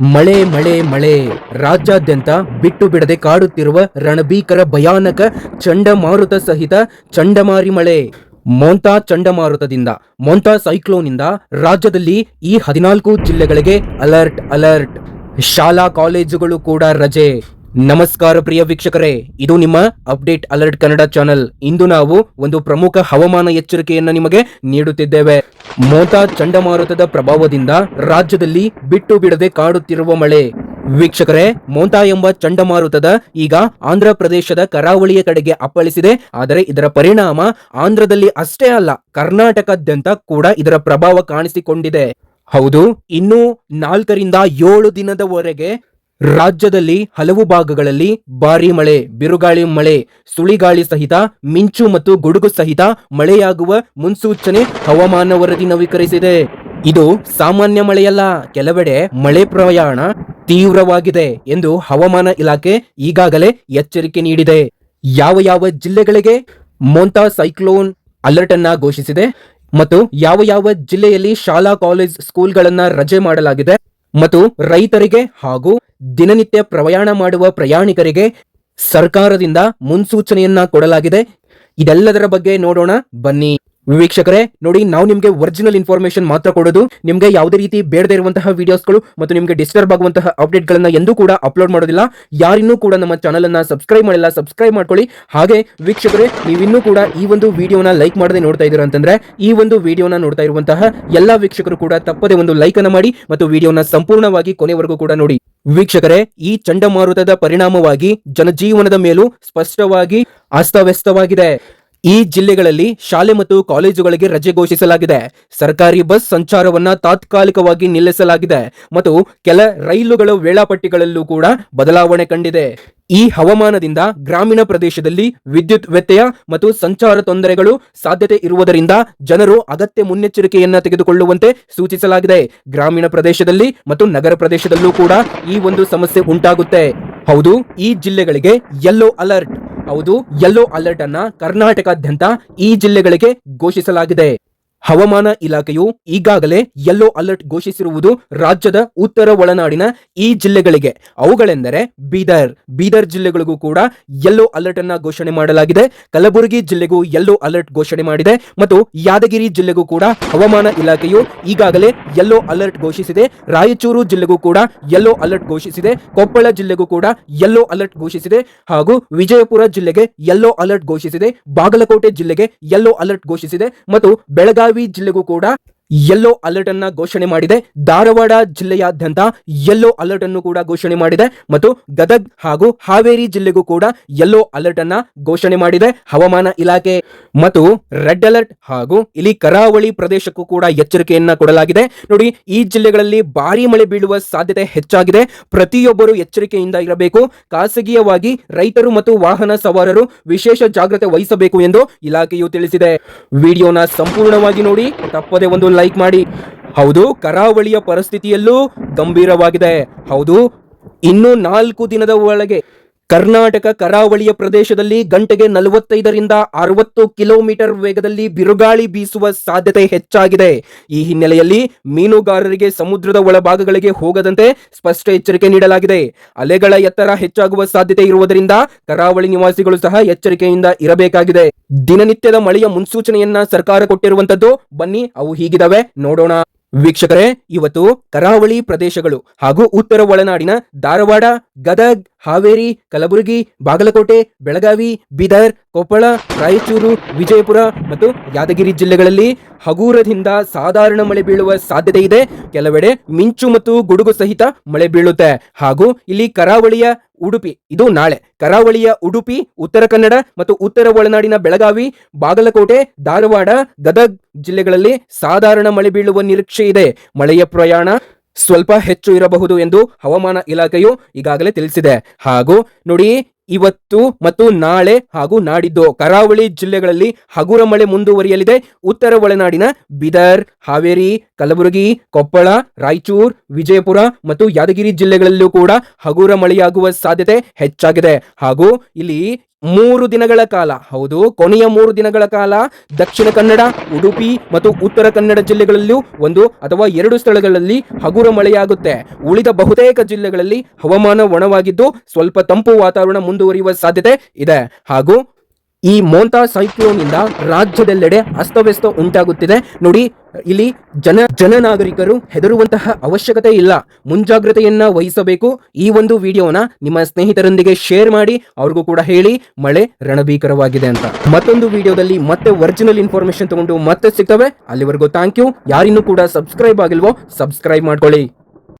ಮಳೆ ಮಳೆ ಮಳೆ. ರಾಜ್ಯಾದ್ಯಂತ ಬಿಟ್ಟು ಬಿಡದೆ ಕಾಡುತ್ತಿರುವ ರಣಭೀಕರ, ಭಯಾನಕ ಚಂಡಮಾರುತ ಸಹಿತ ಚಂಡಮಾರಿ ಮಳೆ. ಮೊಂತಾ ಚಂಡಮಾರುತದಿಂದ, ಮೊಂತಾ ಸೈಕ್ಲೋನ್ನಿಂದ ರಾಜ್ಯದಲ್ಲಿ ಈ ಹದಿನಾಲ್ಕು ಜಿಲ್ಲೆಗಳಿಗೆ ಅಲರ್ಟ್ ಅಲರ್ಟ್ ಶಾಲಾ, ಕಾಲೇಜುಗಳು ಕೂಡ ರಜೆ. ನಮಸ್ಕಾರ ಪ್ರಿಯ ವೀಕ್ಷಕರೇ, ಇದು ನಿಮ್ಮ ಅಪ್ಡೇಟ್ ಅಲರ್ಟ್ ಕನ್ನಡ ಚಾನೆಲ್. ಇಂದು ನಾವು ಒಂದು ಪ್ರಮುಖ ಹವಾಮಾನ ಎಚ್ಚರಿಕೆಯನ್ನು ನಿಮಗೆ ನೀಡುತ್ತಿದ್ದೇವೆ. ಮೋತಾ ಚಂಡಮಾರುತದ ಪ್ರಭಾವದಿಂದ ರಾಜ್ಯದಲ್ಲಿ ಬಿಟ್ಟು ಬಿಡದೆ ಕಾಡುತ್ತಿರುವ ಮಳೆ. ವೀಕ್ಷಕರೇ, ಮೋಂತಾ ಎಂಬ ಚಂಡಮಾರುತದ ಈಗ ಆಂಧ್ರ ಪ್ರದೇಶದ ಕರಾವಳಿಯ ಕಡೆಗೆ ಅಪ್ಪಳಿಸಿದೆ. ಆದರೆ ಇದರ ಪರಿಣಾಮ ಆಂಧ್ರದಲ್ಲಿ ಅಷ್ಟೇ ಅಲ್ಲ, ಕರ್ನಾಟಕದಾದ್ಯಂತ ಕೂಡ ಇದರ ಪ್ರಭಾವ ಕಾಣಿಸಿಕೊಂಡಿದೆ. ಹೌದು, ಇನ್ನು ನಾಲ್ಕರಿಂದ ಏಳು ದಿನದವರೆಗೆ ರಾಜ್ಯದಲ್ಲಿ ಹಲವು ಭಾಗಗಳಲ್ಲಿ ಭಾರೀ ಮಳೆ, ಬಿರುಗಾಳಿ ಮಳೆ, ಸುಳಿಗಾಳಿ ಸಹಿತ, ಮಿಂಚು ಮತ್ತು ಗುಡುಗು ಸಹಿತ ಮಳೆಯಾಗುವ ಮುನ್ಸೂಚನೆ ಹವಾಮಾನ ವರದಿ ನವೀಕರಿಸಿದೆ. ಇದು ಸಾಮಾನ್ಯ ಮಳೆಯಲ್ಲ, ಕೆಲವೆಡೆ ಮಳೆ ಪ್ರಯಾಣ ತೀವ್ರವಾಗಿದೆ ಎಂದು ಹವಾಮಾನ ಇಲಾಖೆ ಈಗಾಗಲೇ ಎಚ್ಚರಿಕೆ ನೀಡಿದೆ. ಯಾವ ಯಾವ ಜಿಲ್ಲೆಗಳಿಗೆ ಮೊಂತಾ ಸೈಕ್ಲೋನ್ ಅಲರ್ಟ್ ಅನ್ನ ಘೋಷಿಸಿದೆ ಮತ್ತು ಯಾವ ಯಾವ ಜಿಲ್ಲೆಯಲ್ಲಿ ಶಾಲಾ, ಕಾಲೇಜ್, ಸ್ಕೂಲ್ಗಳನ್ನ ರಜೆ ಮಾಡಲಾಗಿದೆ ಮತ್ತು ರೈತರಿಗೆ ಹಾಗೂ ದಿನನಿತ್ಯ ಪ್ರಯಾಣ ಮಾಡುವ ಪ್ರಯಾಣಿಕರಿಗೆ ಸರ್ಕಾರದಿಂದ ಮುನ್ಸೂಚನೆಯನ್ನ ಕೊಡಲಾಗಿದೆ. ಇದೆಲ್ಲದರ ಬಗ್ಗೆ ನೋಡೋಣ. ಬನ್ನಿ. ವೀಕ್ಷಕರೇ, ನೋಡಿ, ನಾವು ನಿಮಗೆ ಒರಿಜಿನಲ್ ಇನ್ಫಾರ್ಮೇಶನ್ ಮಾತ್ರ ಕೊಡೋದು. ನಿಮಗೆ ಯಾವುದೇ ರೀತಿ ಬೇಡದೇ ಇರುವಂತಹ ವಿಡಿಯೋಸ್ಗಳು ಮತ್ತು ನಿಮಗೆ ಡಿಸ್ಟರ್ಬ್ ಆಗುವಂತಹ ಅಪ್ಡೇಟ್ಗಳನ್ನು ಎಂದೂ ಕೂಡ ಅಪ್ಲೋಡ್ ಮಾಡೋದಿಲ್ಲ. ಯಾರಿನ್ನೂ ಕೂಡ ನಮ್ಮ ಚಾನಲ್ ಅನ್ನ ಸಬ್ಸ್ಕ್ರೈಬ್ ಮಾಡಿಲ್ಲ ಸಬ್ಸ್ಕ್ರೈಬ್ ಮಾಡ್ಕೊಳ್ಳಿ. ಹಾಗೆ, ವೀಕ್ಷಕರೇ, ನೀವಿನ್ನೂ ಕೂಡ ಈ ಒಂದು ವಿಡಿಯೋನ ಲೈಕ್ ಮಾಡದೆ ನೋಡ್ತಾ ಇದ್ದೀರಾ ಅಂತಂದ್ರೆ, ಈ ಒಂದು ವಿಡಿಯೋನ ನೋಡ್ತಾ ಇರುವಂತಹ ಎಲ್ಲ ವೀಕ್ಷಕರು ಕೂಡ ತಪ್ಪದೆ ಒಂದು ಲೈಕ್ ಮಾಡಿ ಮತ್ತು ವಿಡಿಯೋನ ಸಂಪೂರ್ಣವಾಗಿ ಕೊನೆವರೆಗೂ ಕೂಡ ನೋಡಿ. ವೀಕ್ಷಕರೇ, ಈ ಚಂಡಮಾರುತದ ಪರಿಣಾಮವಾಗಿ ಜನಜೀವನದ ಮೇಲೂ ಸ್ಪಷ್ಟವಾಗಿ ಅಸ್ತವ್ಯಸ್ತವಾಗಿದೆ. ಈ ಜಿಲ್ಲೆಗಳಲ್ಲಿ ಶಾಲೆ ಮತ್ತು ಕಾಲೇಜುಗಳಿಗೆ ರಜೆ ಘೋಷಿಸಲಾಗಿದೆ. ಸರ್ಕಾರಿ ಬಸ್ ಸಂಚಾರವನ್ನ ತಾತ್ಕಾಲಿಕವಾಗಿ ನಿಲ್ಲಿಸಲಾಗಿದೆ ಮತ್ತು ಕೆಲ ರೈಲುಗಳ ವೇಳಾಪಟ್ಟಿಗಳಲ್ಲೂ ಕೂಡ ಬದಲಾವಣೆ ಕಂಡಿದೆ. ಈ ಹವಾಮಾನದಿಂದ ಗ್ರಾಮೀಣ ಪ್ರದೇಶದಲ್ಲಿ ವಿದ್ಯುತ್ ವ್ಯತ್ಯಯ ಮತ್ತು ಸಂಚಾರ ತೊಂದರೆಗಳು ಸಾಧ್ಯತೆ ಇರುವುದರಿಂದ ಜನರು ಅಗತ್ಯ ಮುನ್ನೆಚ್ಚರಿಕೆಯನ್ನ ತೆಗೆದುಕೊಳ್ಳುವಂತೆ ಸೂಚಿಸಲಾಗಿದೆ. ಗ್ರಾಮೀಣ ಪ್ರದೇಶದಲ್ಲಿ ಮತ್ತು ನಗರ ಪ್ರದೇಶದಲ್ಲೂ ಕೂಡ ಈ ಒಂದು ಸಮಸ್ಯೆ ಉಂಟಾಗುತ್ತೆ. ಹೌದು, ಈ ಜಿಲ್ಲೆಗಳಿಗೆ ಯೆಲ್ಲೋ ಅಲರ್ಟ್ ಹೌದು ಯೆಲ್ಲೋ ಅಲರ್ಟ್ ಅನ್ನ ಕರ್ನಾಟಕಾದ್ಯಂತ ಈ ಜಿಲ್ಲೆಗಳಿಗೆ ಘೋಷಿಸಲಾಗಿದೆ. ಹವಾಮಾನ ಇಲಾಖೆಯು ಈಗಾಗಲೇ ಯೆಲ್ಲೋ ಅಲರ್ಟ್ ಘೋಷಿಸಿರುವುದು ರಾಜ್ಯದ ಉತ್ತರ ಒಳನಾಡಿನ ಈ ಜಿಲ್ಲೆಗಳಿಗೆ. ಅವುಗಳೆಂದರೆ ಬೀದರ್. ಬೀದರ್ ಜಿಲ್ಲೆಗಳಿಗೂ ಕೂಡ ಯೆಲ್ಲೋ ಅಲರ್ಟ್ ಅನ್ನ ಘೋಷಣೆ ಮಾಡಲಾಗಿದೆ. ಕಲಬುರಗಿ ಜಿಲ್ಲೆಗೂ ಯೆಲ್ಲೋ ಅಲರ್ಟ್ ಘೋಷಣೆ ಮಾಡಿದೆ ಮತ್ತು ಯಾದಗಿರಿ ಜಿಲ್ಲೆಗೂ ಕೂಡ ಹವಾಮಾನ ಇಲಾಖೆಯು ಈಗಾಗಲೇ ಯೆಲ್ಲೋ ಅಲರ್ಟ್ ಘೋಷಿಸಿದೆ. ರಾಯಚೂರು ಜಿಲ್ಲೆಗೂ ಕೂಡ ಯೆಲ್ಲೋ ಅಲರ್ಟ್ ಘೋಷಿಸಿದೆ. ಕೊಪ್ಪಳ ಜಿಲ್ಲೆಗೂ ಕೂಡ ಯೆಲ್ಲೋ ಅಲರ್ಟ್ ಘೋಷಿಸಿದೆ. ಹಾಗೂ ವಿಜಯಪುರ ಜಿಲ್ಲೆಗೆ ಯೆಲ್ಲೋ ಅಲರ್ಟ್ ಘೋಷಿಸಿದೆ. ಬಾಗಲಕೋಟೆ ಜಿಲ್ಲೆಗೆ ಯೆಲ್ಲೋ ಅಲರ್ಟ್ ಘೋಷಿಸಿದೆ. ಮತ್ತು ಬೆಳಗಾವಿ ಜಿಲ್ಲೆಗೂ ಕೂಡ ಯೆಲ್ಲೋ ಅಲರ್ಟ್ ಅನ್ನ ಘೋಷಣೆ ಮಾಡಿದೆ. ಧಾರವಾಡ ಜಿಲ್ಲೆಯಾದ್ಯಂತ ಯೆಲ್ಲೋ ಅಲರ್ಟ್ ಅನ್ನು ಕೂಡ ಘೋಷಣೆ ಮಾಡಿದೆ. ಮತ್ತು ಗದಗ್ ಹಾಗೂ ಹಾವೇರಿ ಜಿಲ್ಲೆಗೂ ಕೂಡ ಯೆಲ್ಲೋ ಅಲರ್ಟ್ ಅನ್ನ ಘೋಷಣೆ ಮಾಡಿದೆ. ಹವಾಮಾನ ಇಲಾಖೆ ಮತ್ತು ರೆಡ್ ಅಲರ್ಟ್ ಹಾಗೂ ಇಲ್ಲಿ ಕರಾವಳಿ ಪ್ರದೇಶಕ್ಕೂ ಕೂಡ ಎಚ್ಚರಿಕೆಯನ್ನ ಕೊಡಲಾಗಿದೆ. ನೋಡಿ, ಈ ಜಿಲ್ಲೆಗಳಲ್ಲಿ ಭಾರಿ ಮಳೆ ಬೀಳುವ ಸಾಧ್ಯತೆ ಹೆಚ್ಚಾಗಿದೆ. ಪ್ರತಿಯೊಬ್ಬರು ಎಚ್ಚರಿಕೆಯಿಂದ ಇರಬೇಕು. ಖಾಸಗಿಯವಾಗಿ ರೈತರು ಮತ್ತು ವಾಹನ ಸವಾರರು ವಿಶೇಷ ಜಾಗ್ರತೆ ವಹಿಸಬೇಕು ಎಂದು ಇಲಾಖೆಯು ತಿಳಿಸಿದೆ. ವಿಡಿಯೋನ ಸಂಪೂರ್ಣವಾಗಿ ನೋಡಿ. ತಪ್ಪದೆ ಒಂದು ಲೈಕ್ ಮಾಡಿ. ಹೌದು ಕರಾವಳಿಯ ಪರಿಸ್ಥಿತಿಯಲ್ಲೂ ಗಂಭೀರವಾಗಿದೆ. ಹೌದು ಇನ್ನು ನಾಲ್ಕು ದಿನದ ಒಳಗೆ ಕರ್ನಾಟಕ ಕರಾವಳಿಯ ಪ್ರದೇಶದಲ್ಲಿ ಗಂಟೆಗೆ ನಲವತ್ತೈದರಿಂದ ಅರವತ್ತು ಕಿಲೋಮೀಟರ್ ವೇಗದಲ್ಲಿ ಬಿರುಗಾಳಿ ಬೀಸುವ ಸಾಧ್ಯತೆ ಹೆಚ್ಚಾಗಿದೆ. ಈ ಹಿನ್ನೆಲೆಯಲ್ಲಿ ಮೀನುಗಾರರಿಗೆ ಸಮುದ್ರದ ಒಳಭಾಗಗಳಿಗೆ ಹೋಗದಂತೆ ಸ್ಪಷ್ಟ ಎಚ್ಚರಿಕೆ ನೀಡಲಾಗಿದೆ. ಅಲೆಗಳ ಎತ್ತರ ಹೆಚ್ಚಾಗುವ ಸಾಧ್ಯತೆ ಇರುವುದರಿಂದ ಕರಾವಳಿ ನಿವಾಸಿಗಳು ಸಹ ಎಚ್ಚರಿಕೆಯಿಂದ ಇರಬೇಕಾಗಿದೆ. ದಿನನಿತ್ಯದ ಮಳೆಯ ಮುನ್ಸೂಚನೆಯನ್ನ ಸರ್ಕಾರ ಕೊಟ್ಟಿರುವಂತದ್ದು ಬನ್ನಿ, ಅವು ಹೀಗಿದಾವೆ. ನೋಡೋಣ. ವೀಕ್ಷಕರೇ, ಇವತ್ತು ಕರಾವಳಿ ಪ್ರದೇಶಗಳು ಹಾಗೂ ಉತ್ತರ ಒಳನಾಡಿನ ಧಾರವಾಡ, ಗದಗ್, ಹಾವೇರಿ, ಕಲಬುರಗಿ, ಬಾಗಲಕೋಟೆ, ಬೆಳಗಾವಿ, ಬೀದರ್, ಕೊಪ್ಪಳ, ರಾಯಚೂರು, ವಿಜಯಪುರ ಮತ್ತು ಯಾದಗಿರಿ ಜಿಲ್ಲೆಗಳಲ್ಲಿ ಹಗೂರದಿಂದ ಸಾಧಾರಣ ಮಳೆ ಬೀಳುವ ಸಾಧ್ಯತೆ ಇದೆ. ಕೆಲವೆಡೆ ಮಿಂಚು ಮತ್ತು ಗುಡುಗು ಸಹಿತ ಮಳೆ ಬೀಳುತ್ತೆ. ಹಾಗೂ ಇಲ್ಲಿ ಕರಾವಳಿಯ ಉಡುಪಿ. ಇದು ನಾಳೆ. ಕರಾವಳಿಯ ಉಡುಪಿ, ಉತ್ತರ ಕನ್ನಡ ಮತ್ತು ಉತ್ತರ ಒಳನಾಡಿನ ಬೆಳಗಾವಿ, ಬಾಗಲಕೋಟೆ, ಧಾರವಾಡ, ಗದಗ್ ಜಿಲ್ಲೆಗಳಲ್ಲಿ ಸಾಧಾರಣ ಮಳೆ ಬೀಳುವ ನಿರೀಕ್ಷೆ ಇದೆ. ಮಳೆಯ ಪ್ರಯಾಣ ಸ್ವಲ್ಪ ಹೆಚ್ಚು ಇರಬಹುದು ಎಂದು ಹವಾಮಾನ ಇಲಾಖೆಯು ಈಗಾಗಲೇ ತಿಳಿಸಿದೆ. ಹಾಗೂ ನೋಡಿ, ಇವತ್ತು ಮತ್ತು ನಾಳೆ ಹಾಗೂ ನಾಡಿದ್ದು ಕರಾವಳಿ ಜಿಲ್ಲೆಗಳಲ್ಲಿ ಹಗುರ ಮಳೆ ಮುಂದುವರಿಯಲಿದೆ. ಉತ್ತರ ಒಳನಾಡಿನ ಬಿದರ್, ಹಾವೇರಿ, ಕಲಬುರಗಿ, ಕೊಪ್ಪಳ, ರಾಯಚೂರು, ವಿಜಯಪುರ ಮತ್ತು ಯಾದಗಿರಿ ಜಿಲ್ಲೆಗಳಲ್ಲೂ ಕೂಡ ಹಗುರ ಮಳೆಯಾಗುವ ಸಾಧ್ಯತೆ ಹೆಚ್ಚಾಗಿದೆ. ಹಾಗೂ ಇಲ್ಲಿ ಮೂರು ದಿನಗಳ ಕಾಲ. ಹೌದು, ಕೊನೆಯ ಮೂರು ದಿನಗಳ ಕಾಲ ದಕ್ಷಿಣ ಕನ್ನಡ, ಉಡುಪಿ ಮತ್ತು ಉತ್ತರ ಕನ್ನಡ ಜಿಲ್ಲೆಗಳಲ್ಲೂ ಒಂದು ಅಥವಾ ಎರಡು ಸ್ಥಳಗಳಲ್ಲಿ ಹಗುರ ಮಳೆಯಾಗುತ್ತೆ. ಉಳಿದ ಬಹುತೇಕ ಜಿಲ್ಲೆಗಳಲ್ಲಿ ಹವಾಮಾನ ಒಣವಾಗಿದ್ದು ಸ್ವಲ್ಪ ತಂಪು ವಾತಾವರಣ ಮುಂದುವರಿಯುವ ಸಾಧ್ಯತೆ ಇದೆ. ಹಾಗೂ ಈ ಮೋಂತಾ ಸೈಕ್ಲೋನ್ ಇಂದ ರಾಜ್ಯದೆಲ್ಲೆಡೆ ಅಸ್ತವ್ಯಸ್ತ ಉಂಟಾಗುತ್ತಿದೆ. ನೋಡಿ, ಇಲ್ಲಿ ಜನ ಜನನಾಗರಿಕರು ಹೆದರುವಂತಹ ಅವಶ್ಯಕತೆ ಇಲ್ಲ. ಮುಂಜಾಗ್ರತೆಯನ್ನ ವಹಿಸಬೇಕು. ಈ ಒಂದು ವಿಡಿಯೋನ ನಿಮ್ಮ ಸ್ನೇಹಿತರೊಂದಿಗೆ ಶೇರ್ ಮಾಡಿ, ಅವ್ರಿಗೂ ಕೂಡ ಹೇಳಿ, ಮಳೆ ರಣಭೀಕರವಾಗಿದೆ ಅಂತ. ಮತ್ತೊಂದು ವಿಡಿಯೋದಲ್ಲಿ ಮತ್ತೆ ಒರಿಜಿನಲ್ ಇನ್ಫಾರ್ಮೇಶನ್ ತಗೊಂಡು ಮತ್ತೆ ಸಿಗ್ತವೆ. ಅಲ್ಲಿವರೆಗೂ ಥ್ಯಾಂಕ್ ಯು ಯಾರಿನ್ನೂ ಕೂಡ ಸಬ್ಸ್ಕ್ರೈಬ್ ಆಗಿಲ್ವೋ ಸಬ್ಸ್ಕ್ರೈಬ್ ಮಾಡ್ಕೊಳ್ಳಿ.